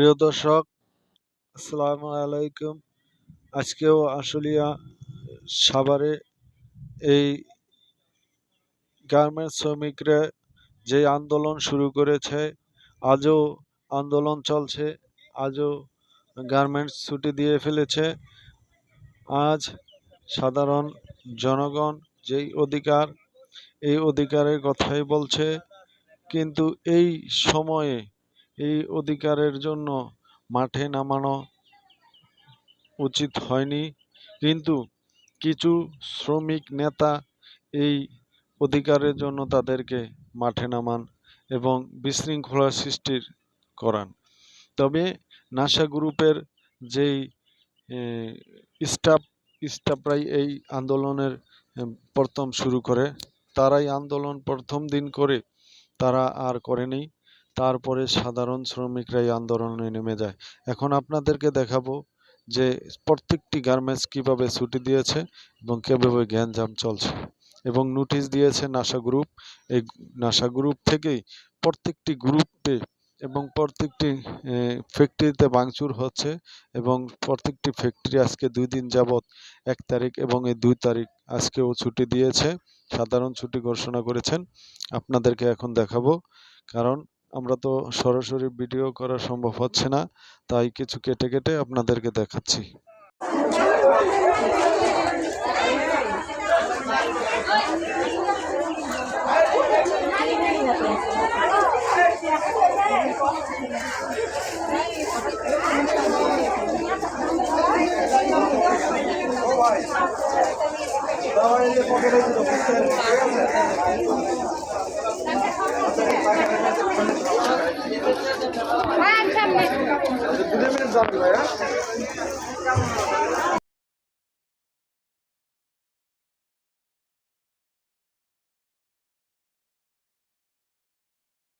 প্রিয় দর্শক, আসসালামু আলাইকুম। আজকেও আশুলিয়া সাভারে এই গার্মেন্টস শ্রমিকরা যে আন্দোলন শুরু করেছে, আজও আন্দোলন চলছে, আজও গার্মেন্টস ছুটি দিয়ে ফেলেছে। আজ সাধারণ জনগণ যেই অধিকার, এই অধিকারের কথাই বলছে, কিন্তু এই সময়ে এই অধিকারের জন্য মাঠে নামানো উচিত হয়নি। কিন্তু কিছু শ্রমিক নেতা এই অধিকারের জন্য তাদেরকে মাঠে নামান এবং বিশৃঙ্খলা সৃষ্টির করান। তবে নাসা গ্রুপের যেই স্টাফ, স্টাফরাই এই আন্দোলনের প্রথম শুরু করে, তারাই আন্দোলন প্রথম দিন করে তারা আর করেনি। তারপরে সাধারণ শ্রমিকরাই আন্দোলনে নেমে যায়। এখন আপনাদেরকে দেখাবো যে প্রত্যেকটি গার্মেন্টস কীভাবে ছুটি দিয়েছে এবং কীভাবে গ্যাঞ্জাম চলছে। এবং নোটিশ দিয়েছে নাসা গ্রুপ এই নাসা গ্রুপ থেকেই প্রত্যেকটি গ্রুপে এবং প্রত্যেকটি ফ্যাক্টরিতে ভাঙচুর হচ্ছে এবং প্রত্যেকটি ফ্যাক্টরি আজকে দুই দিন যাবৎ এক তারিখ এবং এই দুই তারিখ আজকেও ছুটি দিয়েছে। সাধারণ ছুটি ঘোষণা করেছেন। আপনাদেরকে এখন দেখাবো। কারণ আমরা তো সরাসরি ভিডিও করা সম্ভব হচ্ছে না তাই কিছু কেটে কেটে আপনাদেরকে দেখাচ্ছি। হ্যাঁ সামনে